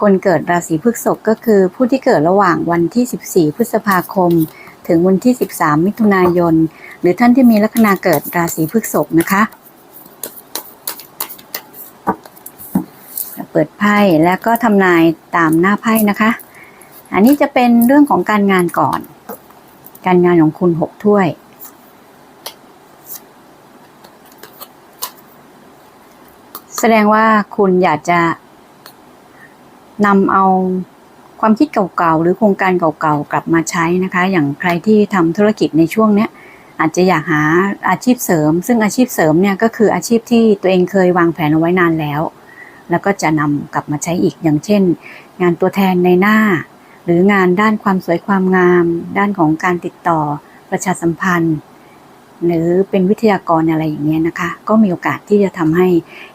คนเกิดราศีพฤษภก็คือผู้ที่เกิดระหว่างวันที่ 14 พฤษภาคม ถึงวันที่ 13 มิถุนายน หรือท่านที่มีลัคนาเกิดราศีพฤษภนะคะ เปิดไพ่แล้วก็ทำนายตามหน้าไพ่นะคะ อันนี้จะเป็นเรื่องของการงานก่อน การงานของคุณหกถ้วยแสดงว่าคุณอยากจะ นำเอาความคิดเก่าๆ หรือโครงการเก่าๆ กลับมาใช้นะคะ อย่างใครที่ทำธุรกิจในช่วงนี้อาจจะอยากหาอาชีพเสริม ซึ่งอาชีพเสริมเนี่ยก็คืออาชีพที่ตัวเองเคยวางแผนเอาไว้นานแล้ว แล้วก็จะนำกลับมาใช้อีกอย่างเช่น งานตัวแทนในหน้า หรืองานด้านความสวยความงาม ด้านของการติดต่อประชาสัมพันธ์ หรือเป็นวิทยากรอะไรอย่างเงี้ยนะคะ ก็มีโอกาสที่จะทำให้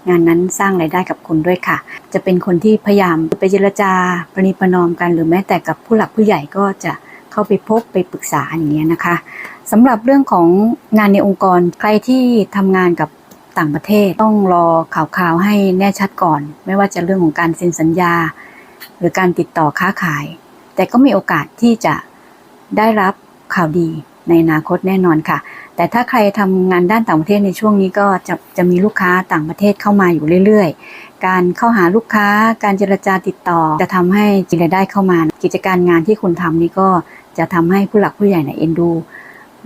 งานนั้นสร้างรายได้กับคุณด้วยค่ะ จะเป็นคนที่พยายามไปเจรจาประนีประนอมกัน หรือแม้แต่กับผู้หลักผู้ใหญ่ก็จะเข้าไปพบไปปรึกษาอย่างเงี้ยนะคะสำหรับเรื่องของงานในองค์กรใครที่ทำงานกับต่างประเทศต้องรอข่าวๆให้แน่ชัดก่อน ไม่ว่าจะเรื่องของการเซ็นสัญญา หรือการติดต่อค้าขาย แต่ก็มีโอกาสที่จะได้รับข่าวดี ในอนาคตแน่นอนค่ะ แต่ถ้าใครทำงานด้านต่างประเทศในช่วงนี้ก็จะจะมีลูกค้าต่างประเทศเข้ามาอยู่เรื่อยๆ การเข้าหาลูกค้า การเจรจาติดต่อ จะทำให้จิรายได้เข้ามา กิจการงานที่คุณทำนี่ก็จะทำให้ผู้หลักผู้ใหญ่เนี่ยเอ็นดู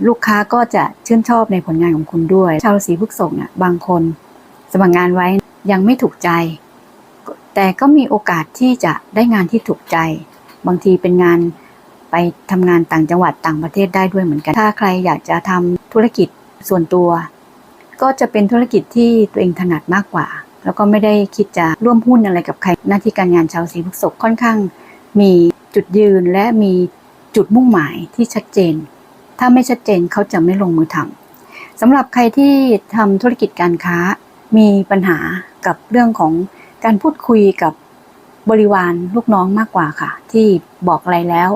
ลูกค้าก็จะชื่นชอบในผลงานของคุณด้วย ชาวราศีพฤษภเนี่ยบางคน สมัครงานไว้ยังไม่ถูกใจ แต่ก็มีโอกาสที่จะได้งานที่ถูกใจ บางทีเป็นงาน ไปทำงานต่างจังหวัดต่างประเทศได้ด้วยเหมือนกัน ถ้าใครอยากจะทำธุรกิจส่วนตัว ก็จะเป็นธุรกิจที่ตัวเองถนัดมากกว่า แล้วก็ไม่ได้คิดจะร่วมหุ้นอะไรกับใคร หน้าที่การงานชาวสีพฤษภค่อนข้าง มีจุดยืนและมีจุดมุ่งหมายที่ชัดเจน ถ้าไม่ชัดเจนเขาจะไม่ลงมือทำสำหรับใครที่ทำธุรกิจการค้า มีปัญหากับเรื่องของการพูดคุยกับบริวารลูกน้องมากกว่าค่ะ ที่บอกอะไรแล้ว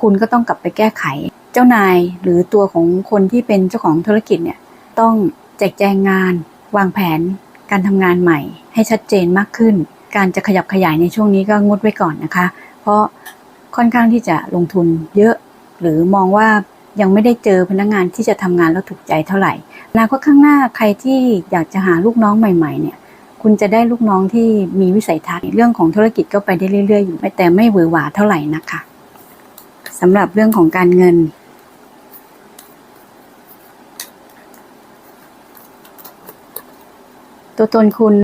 คุณก็ต้องกลับไปแก้ไข เจ้านายหรือตัวของคนที่เป็นเจ้าของธุรกิจเนี่ยต้องแจกแจงงาน วางแผน การทำงานใหม่ ให้ชัดเจนมากขึ้น การจะขยับขยายในช่วงนี้ก็งดไว้ก่อนนะคะ เพราะค่อนข้างที่จะลงทุนเยอะ หรือมองว่ายังไม่ได้เจอพนักงานที่จะทำงานแล้วถูกใจเท่าไหร่นาคตข้างหน้าใครที่อยากจะหาลูกน้องใหม่ ๆ เนี่ย คุณจะได้ลูกน้องที่มีวิสัยทัศน์เรื่องของธุรกิจก็ไปได้เรื่อย ๆ อยู่แต่ไม่หวือหวาเท่าไหร่นะคะ สำหรับเรื่องของการเงิน ตัวตนคุณ